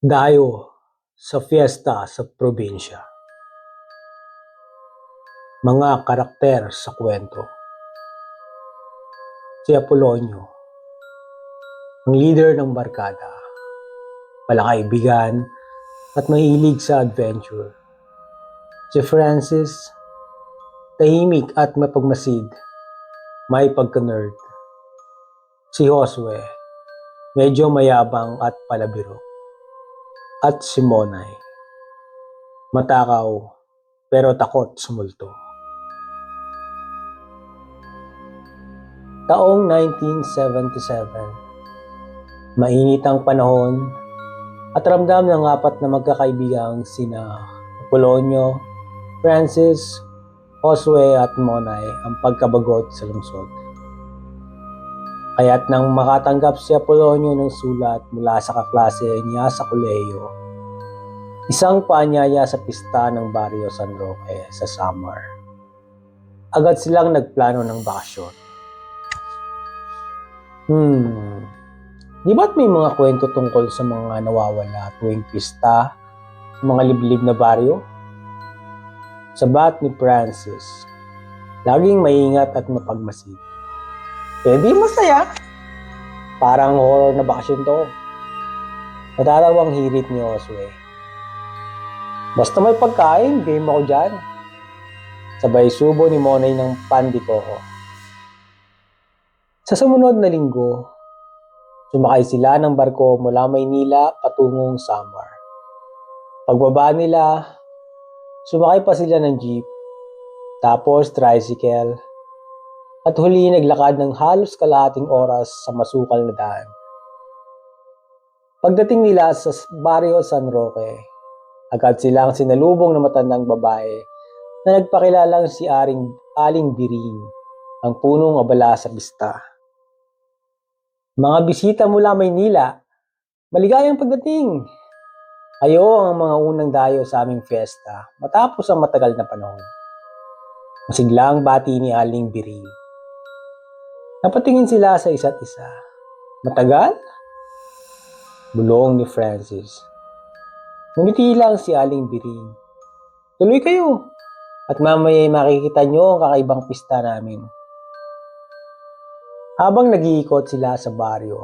Dayo sa fiesta sa probinsya. Mga karakter sa kwento. Si Apolonio, ang leader ng barkada, palakaibigan at mahilig sa adventure. Si Francis, tahimik at mapagmasid, may pagka-nerd. Si Josue, medyo mayabang at palabiro at si Monay. Matakaw pero takot sumulto. Taong 1977. Mainit ang panahon at ramdam ng apat na magkakaibigang sina Apolonio, Francis, Josue at Monay ang pagkabagot sa lungsod. Kaya't nang makatanggap si Apolonio ng sulat mula sa kaklase niya sa kolehiyo, isang paanyaya sa pista ng Barrio San Roque sa summer. Agad silang nagplano ng bakasyon. Hmm, di ba't may mga kwento tungkol sa mga nawawala tuwing pista sa mga liblib na baryo? Sabat ni Francis, laging maingat at mapagmasid. Eh masaya. Parang horror na bakasyon to. Natatawang hirit ni Oswe. Basta may pagkain, game ako dyan. Sabay subo ni Monay ng pandikoko. Sa sumunod na linggo, sumakay sila ng barko mula Maynila patungong Samar. Pagbaba nila, sumakay pa sila ng jeep, tapos tricycle, at huli naglakad ng halos kalahating oras sa masukal na daan. Pagdating nila sa Barrio San Roque, agad silang sinalubong na matandang babae na nagpakilalang si Aring Aling Biring, ang punong abala sa pista. Mga bisita mula Maynila, maligayang pagdating! Kayo ang mga unang dayo sa aming fiesta matapos ang matagal na panahon. Masiglang bati ni Aling Biring. Napatingin sila sa isa't isa. Matagal? Bulong ni Francis. Ngumiti lang si Aling Biring. Tuloy kayo. At mamaya makikita nyo ang kakaibang pista namin. Habang nag-iikot sila sa baryo,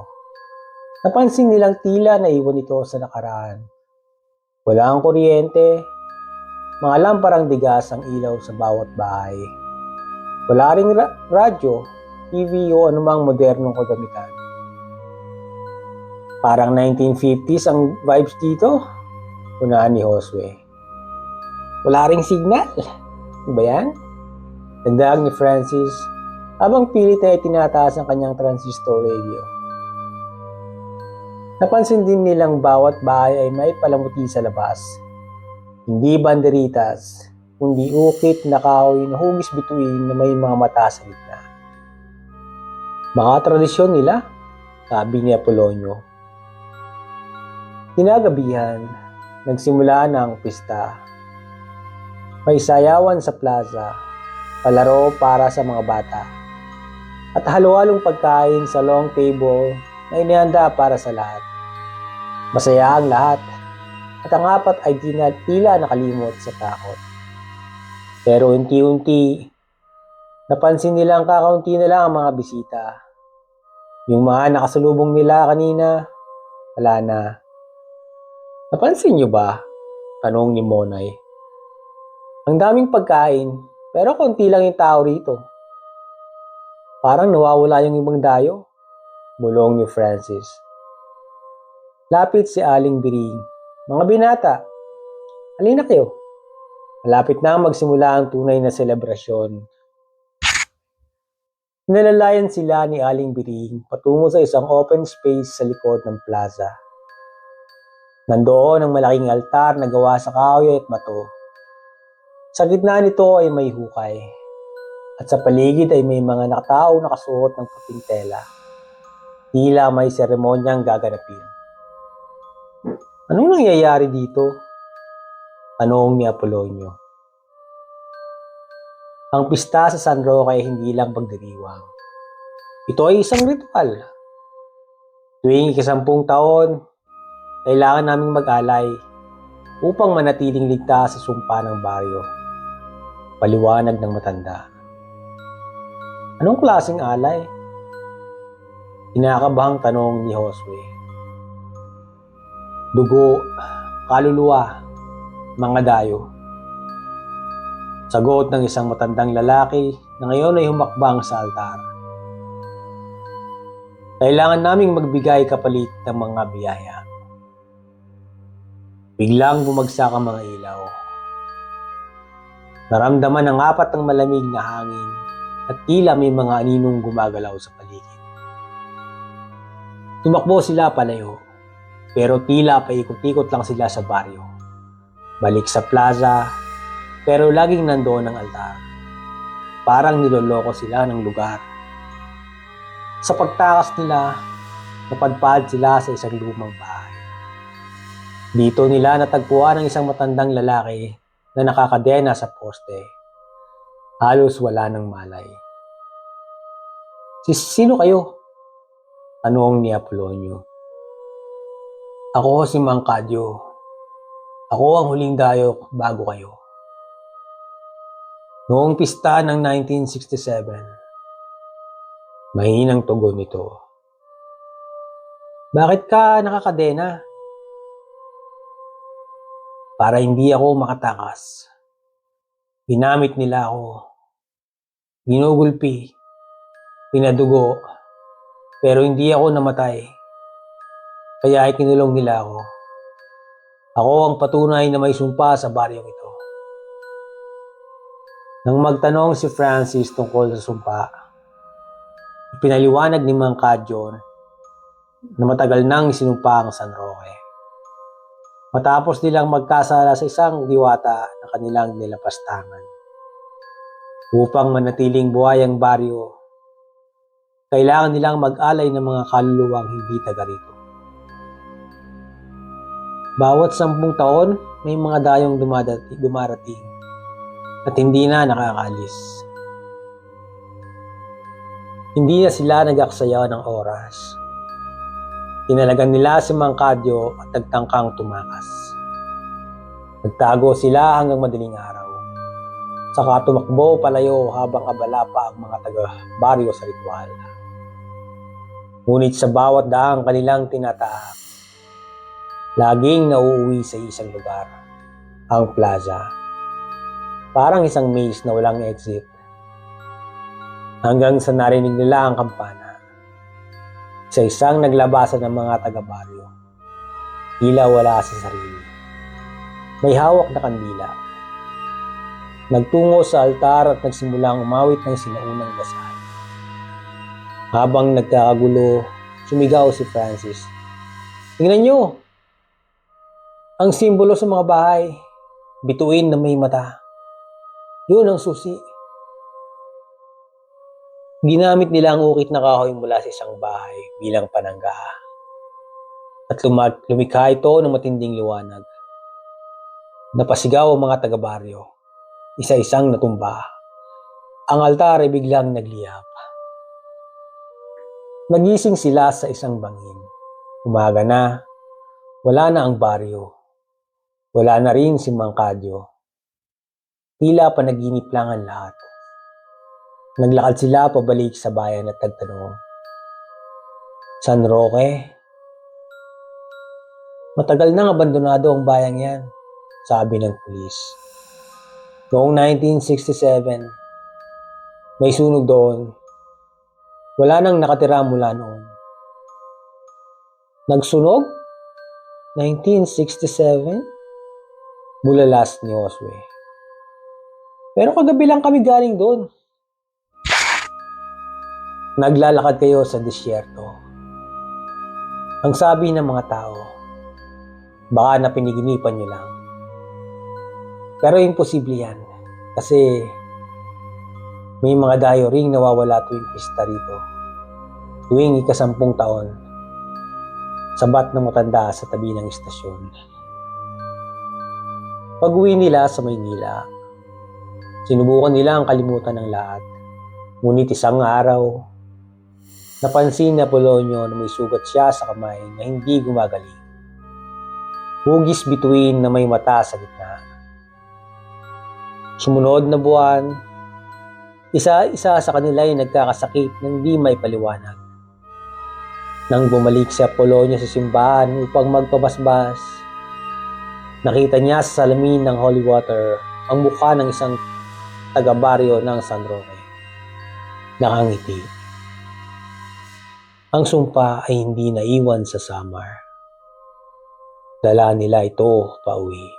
napansin nilang tila na iwan ito sa nakaraan. Wala ang kuryente, mga lamparang digas ang ilaw sa bawat bahay. Wala ring ra- radyo TV o anumang modernong kagamitan. Parang 1950s ang vibes dito. Unaan ni Josue. Wala ring signal. Ano ba yan? Dagdag ni Francis habang pilit ay tinataas ang kanyang transistor radio. Napansin din nilang bawat bahay ay may palamuti sa labas. Hindi banderitas, kundi ukit na kahoy na hugis bituin na may mga mata sa gitna. Mga tradisyon nila, sabi ni Apolonio. Kinagabihan, nagsimula na ang pista. May sayawan sa plaza, palaro para sa mga bata, at halo-halong pagkain sa long table na inihanda para sa lahat. Masaya ang lahat, at ang apat ay di na tila nakalimot sa takot. Pero unti-unti, napansin nilang kakaunti na lang ang mga bisita. Yung mga nakasalubong nila kanina, wala na. Napansin niyo ba? Tanong ni Monay. Ang daming pagkain, pero konti lang yung tao rito. Parang nawawala yung ibang dayo. Bulong ni Francis. Lapit si Aling Biring. Mga binata, halina kayo. Malapit na magsimula ang tunay na selebrasyon Nalalayan sila ni Aling Biring patungo sa isang open space sa likod ng plaza. Nandoon ang malaking altar na gawa sa kahoy at bato. Sa gitna nito ay may hukay. At sa paligid ay may mga nakatao nakasuot ng puting tela. Tila may seremonyang gaganapin. Anong nangyayari dito? Tanong ni Apolonio. Ang pista sa San Roque ay hindi lang pagdiriwang. Ito ay isang ritual. Tuwing ikasampung taon, kailangan naming mag-alay upang manatiling ligtas sa sumpa ng baryo. Paliwanag ng matanda. Anong klaseng alay? Kinakabahang tanong ni Josue. Dugo, kaluluwa, mga dayo. Sagot ng isang matandang lalaki na ngayon ay humakbang sa altar. Kailangan naming magbigay kapalit ng mga biyaya. Biglang bumagsak ang mga ilaw. Naramdaman ng apat ng malamig na hangin at tila may mga aninong gumagalaw sa paligid. Tumakbo sila palayo, pero tila paikot-ikot lang sila sa baryo. Balik sa plaza, pero laging nandoon ang altar. Parang niloloko sila ng lugar. Sa pagtakas nila, napadpad sila sa isang lumang bahay. Dito nila natagpuan ang isang matandang lalaki na nakakadena sa poste. Halos wala ng malay. Si sino kayo? Tanong ni Apolonio. Ako si Mang. Ako ang huling dayok bago kayo. Noong pista ng 1967, mahinang tugon nito. Bakit ka nakakadena? Para hindi ako makatakas. Ginamit nila ako. Ginugulpi. Pinadugo. Pero hindi ako namatay. Kaya ikinulong nila ako. Ako ang patunay na may sumpa sa baryong ito. Nang magtanong si Francis tungkol sa sumpa, pinaliwanag ni Mang Kadyon na matagal nang sinumpa ang San Roque. Matapos nilang magkasala sa isang diwata na kanilang nilapastangan. Upang manatiling buhay ang baryo, kailangan nilang mag-alay ng mga kaluluwang hindi taga rito. Bawat sampung taon, may mga dayong dumarating at hindi na nakakaalis. Hindi na sila nag-aksaya ng oras. Tinalagan nila si Mang Kadyo at nagtangkang tumakas. Nagtago sila hanggang madaling araw. Saka tumakbo palayo habang abala pa ang mga taga-baryo sa ritual. Ngunit sa bawat daang kanilang tinataak, laging nauuwi sa isang lugar, ang plaza. Parang isang maze na walang exit. Hanggang sa narinig nila ang kampana. Sa isang naglabasan ng mga taga-baryo. Tila wala sa sarili. May hawak na kandila. Nagtungo sa altar at nagsimulang umawit ng sinaunang dasal. Habang nagkakagulo, sumigaw si Francis. Tingnan nyo! Ang simbolo sa mga bahay, bituin na may mata. Yun ang susi. Ginamit nila ang ukit na kahoy mula sa isang bahay bilang panangga. At lumag, lumikha ito ng matinding liwanag. Napasigaw ang mga taga-baryo. Isa-isang natumba. Ang altar ay biglang nagliyap. Nagising sila sa isang bangin. Umaga na. Wala na ang baryo. Wala na rin si Mangkadyo. Tila panaginip lang ang lahat. Naglakad sila pabalik sa bayan at nagtanong. San Roque? Matagal nang abandonado ang bayang yan, sabi ng pulis. Noong 1967, may sunog doon. Wala nang nakatira mula noon. Nagsunog? 1967? Bulalas ni Oswe. Pero kagabi lang kami galing doon. Naglalakad kayo sa disyerto. Ang sabi ng mga tao, baka napiniginipan nyo lang. Pero imposible yan. Kasi may mga dayo ring nawawala tuwing pista rito. Tuwing ikasampung taon, sabat ng matanda sa tabi ng istasyon. Pag-uwi nila sa Maynila, sinubukan nila ang kalimutan ng lahat. Ngunit isang araw, napansin ni Apolonio na may sugat siya sa kamay na hindi gumagaling. hugis bituin na may mata sa gitna. Sumunod na buwan, isa-isa sa kanila ay nagkakasakit ng di may paliwanag. Nang bumalik si Apolonio sa simbahan upang magpabasbas, nakita niya sa salamin ng holy water ang mukha ng isang taga-baryo ng San Roque. Nakangiti. Ang sumpa ay hindi naiwan sa Samar. Dala nila ito pauwi.